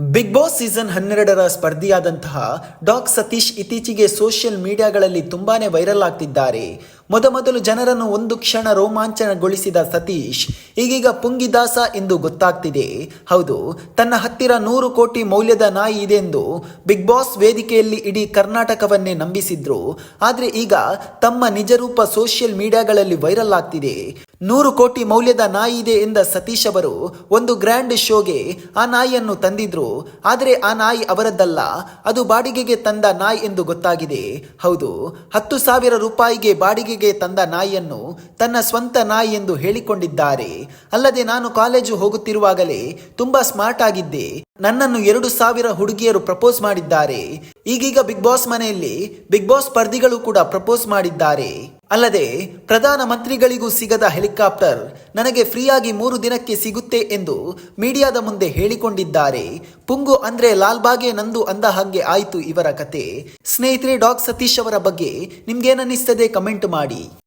Big boss season ಹನ್ನೆರಡರ ಸ್ಪರ್ಧಿಯಾದಂತಹ dock Satish ಇತ್ತೀಚೆಗೆ social ಮೀಡಿಯಾಗಳಲ್ಲಿ ತುಂಬಾನೇ ವೈರಲ್ ಆಗ್ತಿದ್ದಾರೆ. ಮೊದಮೊದಲು ಜನರನ್ನು ಒಂದು ಕ್ಷಣ ರೋಮಾಂಚನಗೊಳಿಸಿದ ಸತೀಶ್, ಈಗೀಗ ಪುಂಗಿದಾಸ ಎಂದು ಗೊತ್ತಾಗ್ತಿದೆ. ಹೌದು, ತನ್ನ ಹತ್ತಿರ ನೂರು ಕೋಟಿ ಮೌಲ್ಯದ ನಾಯಿ ಇದೆ ಎಂದು ಬಿಗ್ ಬಾಸ್ ವೇದಿಕೆಯಲ್ಲಿ ಇಡೀ ಕರ್ನಾಟಕವನ್ನೇ ನಂಬಿಸಿದ್ರು. ಆದರೆ ಈಗ ತಮ್ಮ ನಿಜರೂಪ ಸೋಷಿಯಲ್ ಮೀಡಿಯಾಗಳಲ್ಲಿ ವೈರಲ್ ಆಗ್ತಿದೆ. ನೂರು ಕೋಟಿ ಮೌಲ್ಯದ ನಾಯಿ ಇದೆ ಎಂದ ಸತೀಶ್ ಅವರು ಒಂದು ಗ್ರ್ಯಾಂಡ್ ಶೋಗೆ ಆ ನಾಯಿಯನ್ನು ತಂದಿದ್ರು. ಆದರೆ ಆ ನಾಯಿ ಅವರದ್ದಲ್ಲ, ಅದು ಬಾಡಿಗೆಗೆ ತಂದ ನಾಯಿ ಎಂದು ಗೊತ್ತಾಗಿದೆ. ಹೌದು, ಹತ್ತು ಸಾವಿರ ರೂಪಾಯಿಗೆ ಬಾಡಿಗೆಗೆ ತಂದ ನಾಯಿಯನ್ನು ತನ್ನ ಸ್ವಂತ ನಾಯಿ ಎಂದು ಹೇಳಿಕೊಂಡಿದ್ದಾರೆ. ಅಲ್ಲದೆ ನಾನು ಕಾಲೇಜು ಹೋಗುತ್ತಿರುವಾಗಲೇ ತುಂಬಾ ಸ್ಮಾರ್ಟ್ ಆಗಿದ್ದೆ. ನನ್ನನ್ನು ಎರಡು ಸಾವಿರ ಹುಡುಗಿಯರು ಪ್ರಪೋಸ್ ಮಾಡಿದ್ದಾರೆ. ಈಗೀಗ ಬಿಗ್ ಬಾಸ್ ಮನೆಯಲ್ಲಿ ಬಿಗ್ ಬಾಸ್ ಸ್ಪರ್ಧಿಗಳು ಕೂಡ ಪ್ರಪೋಸ್ ಮಾಡಿದ್ದಾರೆ. ಅಲ್ಲದೆ ಪ್ರಧಾನ ಮಂತ್ರಿಗಳಿಗೂ ಸಿಗದ ಹೆಲಿಕಾಪ್ಟರ್ ನನಗೆ ಫ್ರೀಯಾಗಿ ಮೂರು ದಿನಕ್ಕೆ ಸಿಗುತ್ತೆ ಎಂದು ಮೀಡಿಯಾದ ಮುಂದೆ ಹೇಳಿಕೊಂಡಿದ್ದಾರೆ. ಪುಂಗು ಅಂದ್ರೆ ಲಾಲ್ಬಾಗೆ ನಂದು ಅಂದ ಹಾಗೆ ಆಯಿತು ಇವರ ಕತೆ. ಸ್ನೇಹಿತರೆ ಡಾಗ್ ಸತೀಶ್ ಅವರ ಬಗ್ಗೆ ನಿಮ್ಗೇನನ್ನಿಸ್ತದೆ ಕಮೆಂಟ್ ಮಾಡಿ.